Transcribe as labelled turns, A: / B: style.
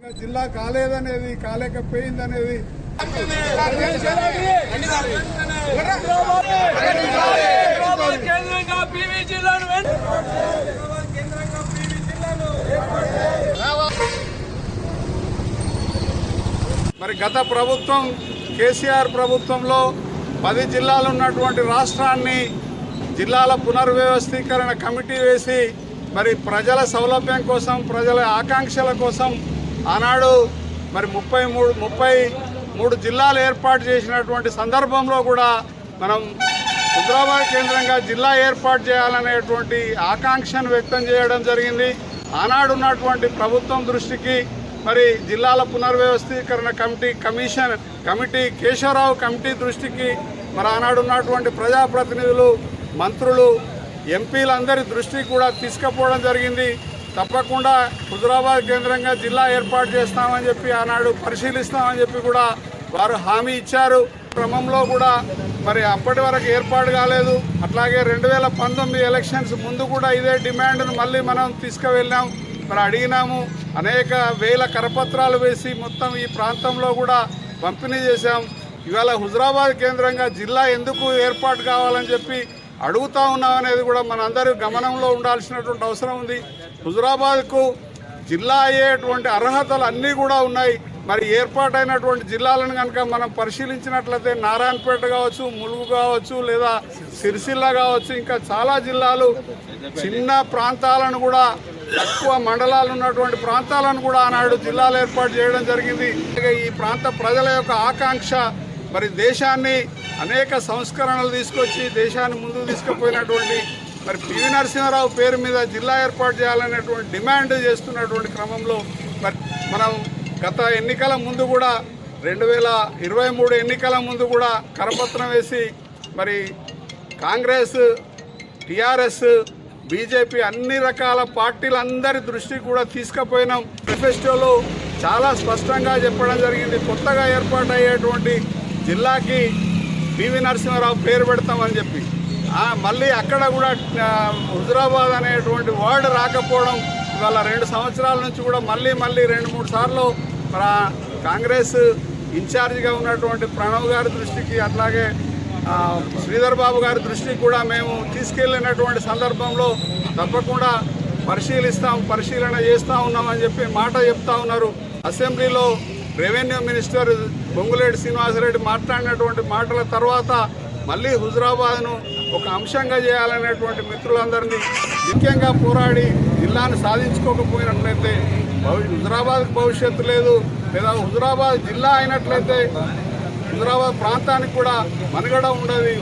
A: జిల్లా కాలేదనేది కాలేకపోయిందనేది. మరి గత ప్రభుత్వం కేసీఆర్ ప్రభుత్వంలో పది జిల్లాలు ఉన్నటువంటి రాష్ట్రాన్ని జిల్లాల పునర్వ్యవస్థీకరణ కమిటీ వేసి మరి ప్రజల సౌలభ్యం కోసం ప్రజల ఆకాంక్షల కోసం ఆనాడు మరి ముప్పై మూడు ముప్పై మూడు జిల్లాలు ఏర్పాటు చేసినటువంటి సందర్భంలో కూడా మనం హుద్రాబాద్ కేంద్రంగా జిల్లా ఏర్పాటు చేయాలనేటువంటి ఆకాంక్షను వ్యక్తం చేయడం జరిగింది. ఆనాడు ఉన్నటువంటి ప్రభుత్వం దృష్టికి మరి జిల్లాల పునర్వ్యవస్థీకరణ committee commission committee Keshava Rao committee దృష్టికి మరి ఆనాడు ఉన్నటువంటి ప్రజాప్రతినిధులు మంత్రులు ఎంపీలందరి దృష్టికి కూడా తీసుకుపోవడం జరిగింది. తప్పకుండా హుజరాబాద్ కేంద్రంగా జిల్లా ఏర్పాటు చేస్తామని చెప్పి ఆనాడు పరిశీలిస్తామని చెప్పి కూడా వారు హామీ ఇచ్చారు. క్రమంలో కూడా మరి అప్పటి వరకు ఏర్పాటు కాలేదు. అట్లాగే రెండు వేల పంతొమ్మిది ఎలక్షన్స్ ముందు కూడా ఇదే డిమాండ్ను మళ్ళీ మనం తీసుకువెళ్ళాం. మరి అడిగినాము. అనేక వేల కరపత్రాలు వేసి మొత్తం ఈ ప్రాంతంలో కూడా పంపిణీ చేశాం. ఇవాళ హుజరాబాద్ కేంద్రంగా జిల్లా ఎందుకు ఏర్పాటు కావాలని చెప్పి అడుగుతా ఉన్నాం అనేది కూడా మనందరూ గమనంలో ఉండాల్సినటువంటి అవసరం ఉంది. హుజురాబాద్కు జిల్లా అయ్యేటువంటి అర్హతలు అన్నీ కూడా ఉన్నాయి. మరి ఏర్పాటైనటువంటి జిల్లాలను కనుక మనం పరిశీలించినట్లయితే నారాయణపేట కావచ్చు ములుగు కావచ్చు లేదా సిరిసిల్ల కావచ్చు ఇంకా చాలా జిల్లాలు చిన్న ప్రాంతాలను కూడా తక్కువ మండలాలు ఉన్నటువంటి ప్రాంతాలను కూడా ఆనాడు జిల్లాలు ఏర్పాటు చేయడం జరిగింది. ఈ ప్రాంత ప్రజల యొక్క ఆకాంక్ష మరి దేశాన్ని అనేక సంస్కరణలు తీసుకొచ్చి దేశాన్ని ముందుకు తీసుకుపోయినటువంటి మరి పివి నరసింహారావు పేరు మీద జిల్లా ఏర్పాటు చేయాలనేటువంటి డిమాండ్ చేస్తున్నటువంటి క్రమంలో మరి మనం గత ఎన్నికల ముందు కూడా రెండు వేల ఇరవై మూడు ఎన్నికల ముందు కూడా కరపత్రం వేసి మరి కాంగ్రెస్ టిఆర్ఎస్ బీజేపీ అన్ని రకాల పార్టీలందరి దృష్టికి కూడా తీసుకుపోయినాం. మేనిఫెస్టోలో చాలా స్పష్టంగా చెప్పడం జరిగింది. కొత్తగా ఏర్పాటు జిల్లాకి పివి నరసింహారావు పేరు పెడతామని చెప్పి. మళ్ళీ అక్కడ కూడా హుజరాబాద్ అనేటువంటి వర్డ్ రాకపోవడం ఇవాళ రెండు సంవత్సరాల నుంచి కూడా మళ్ళీ మళ్ళీ రెండు మూడు సార్లు మన కాంగ్రెస్ ఇన్ఛార్జిగా ఉన్నటువంటి ప్రణవ్ గారి దృష్టికి అట్లాగే శ్రీధర్ బాబు గారి దృష్టికి కూడా మేము తీసుకెళ్ళినటువంటి సందర్భంలో తప్పకుండా పరిశీలిస్తాం పరిశీలన చేస్తూ ఉన్నామని చెప్పి మాట చెప్తా ఉన్నారు. అసెంబ్లీలో రెవెన్యూ మినిస్టర్ బొంగులేటి శ్రీనివాసరెడ్డి మాట్లాడినటువంటి మాటల తర్వాత మళ్ళీ హుజరాబాద్ను ఒక అంశంగా చేయాలనేటువంటి మిత్రులందరినీ ముఖ్యంగా పోరాడి జిల్లాను సాధించుకోకపోయినట్లయితే భవి హుజరాబాద్కి భవిష్యత్తు లేదు లేదా హుజరాబాద్ జిల్లా అయినట్లయితే హుజరాబాద్ ప్రాంతానికి కూడా మనుగడ ఉండదు.